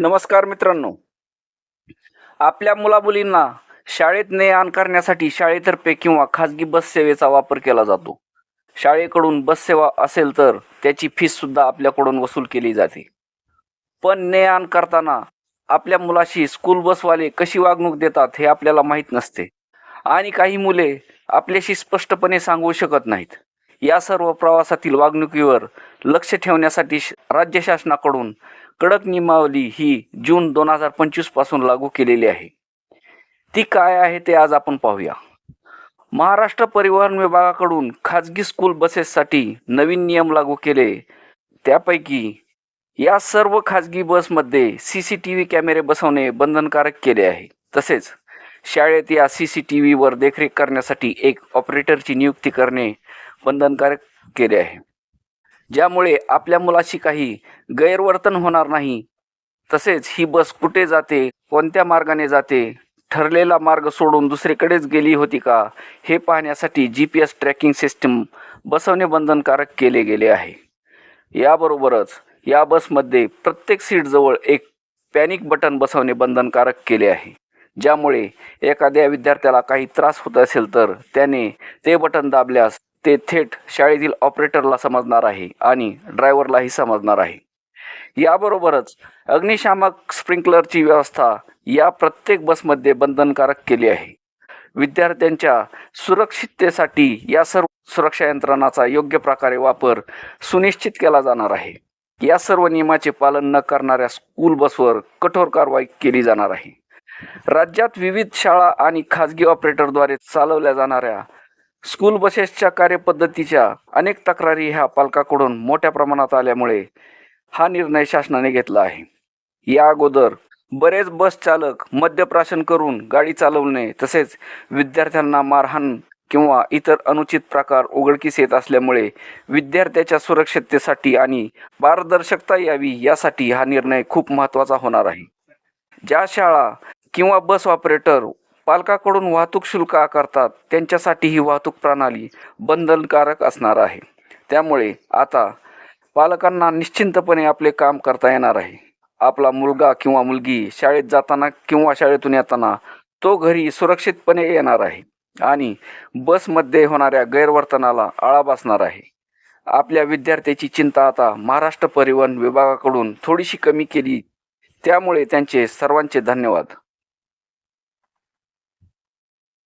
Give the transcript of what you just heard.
नमस्कार मित्रांनो. आपल्या मुलामुलींना शाळेत ने आण करण्यासाठी शाळेतर्फे किंवा खाजगी बस सेवेचा वापर केला जातो. शाळेकडून बस सेवा असेल तर त्याची फीससुद्धा आपल्याकडून वसूल केली जाते. पण ने आण करताना आपल्या मुलाशी स्कूल बसवाले कशी वागणूक देतात हे आपल्याला माहीत नसते. आणि काही मुले आपल्याशी स्पष्टपणे सांगू शकत नाहीत. या सर्व प्रवासातील वागणुकीवर लक्ष ठेवण्यासाठी राज्य शासनाकडून कडक नियमावली ही जून दोन हजार पंचवीसपासून लागू केलेली आहे. ती काय आहे ते आज आपण पाहूया. महाराष्ट्र परिवहन विभागाकडून खाजगी स्कूल बसेससाठी नवीन नियम लागू केले. त्यापैकी या सर्व खाजगी बसमध्ये सी सी टी व्ही कॅमेरे बसवणे बंधनकारक केले आहे. तसेच शाळेत या सी सी टी व्हीवर देखरेख करण्यासाठी एक ऑपरेटरची नियुक्ती करणे बंधनकारक केले आहे. ज्यामुळे आपल्या मुलाशी काही गैरवर्तन होणार नाही. तसेच ही बस कुठे जाते कोणत्या मार्गाने जाते ठरलेला मार्ग सोडून दुसरीकडेच गेली होती का हे पाहण्यासाठी G P S tracking system बसवणे बंधनकारक केले गेले आहे. याबरोबरच या बसमध्ये प्रत्येक सीटजवळ एक पॅनिक बटन बसवणे बंधनकारक केले आहे. ज्यामुळे एखाद्या विद्यार्थ्याला काही त्रास होत असेल तर त्याने ते बटन दाबल्यास ते थेट शाळेतील ऑपरेटरला समजणार आहे आणि ड्रायव्हरलाही समजणार आहे. याबरोबरच अग्निशामक स्प्रिंकलरची व्यवस्था या प्रत्येक बसमध्ये बंधनकारक केली आहे. विद्यार्थ्यांच्या सुरक्षिततेसाठी या सर्व सुरक्षा यंत्रणाचा योग्य प्रकारे वापर सुनिश्चित केला जाणार आहे. या सर्व नियमाचे पालन न करणाऱ्या स्कूल बसवर कठोर कारवाई केली जाणार आहे. राज्यात विविध शाळा आणि खाजगी ऑपरेटरद्वारे चालवल्या जाणाऱ्या स्कूल बसेसच्या कार्यपद्धतीच्या अनेक तक्रारी ह्या पालकाकडून मोठ्या प्रमाणात आल्यामुळे हा निर्णय शासनाने घेतला आहे. या अगोदर बरेच बस चालक मद्यप्राशन करून गाडी चालवणे तसेच विद्यार्थ्यांना मारहाण किंवा इतर अनुचित प्रकार उघडकीस येत असल्यामुळे विद्यार्थ्याच्या सुरक्षिततेसाठी आणि पारदर्शकता यावी यासाठी हा निर्णय खूप महत्त्वाचा होणार आहे. ज्या शाळा किंवा बस ऑपरेटर पालकाकडून वाहतूक शुल्क आकारतात त्यांच्यासाठी ही वाहतूक प्रणाली बंधनकारक असणार आहे. त्यामुळे आता पालकांना निश्चिंतपणे आपले काम करता येणार आहे. आपला मुलगा किंवा मुलगी शाळेत जाताना किंवा शाळेतून येताना तो घरी सुरक्षितपणे येणार आहे आणि बसमध्ये होणाऱ्या गैरवर्तनाला आळा बसणार आहे. आपल्या विद्यार्थ्याची चिंता आता महाराष्ट्र परिवहन विभागाकडून थोडीशी कमी केली. त्यामुळे त्यांचे सर्वांचे धन्यवाद.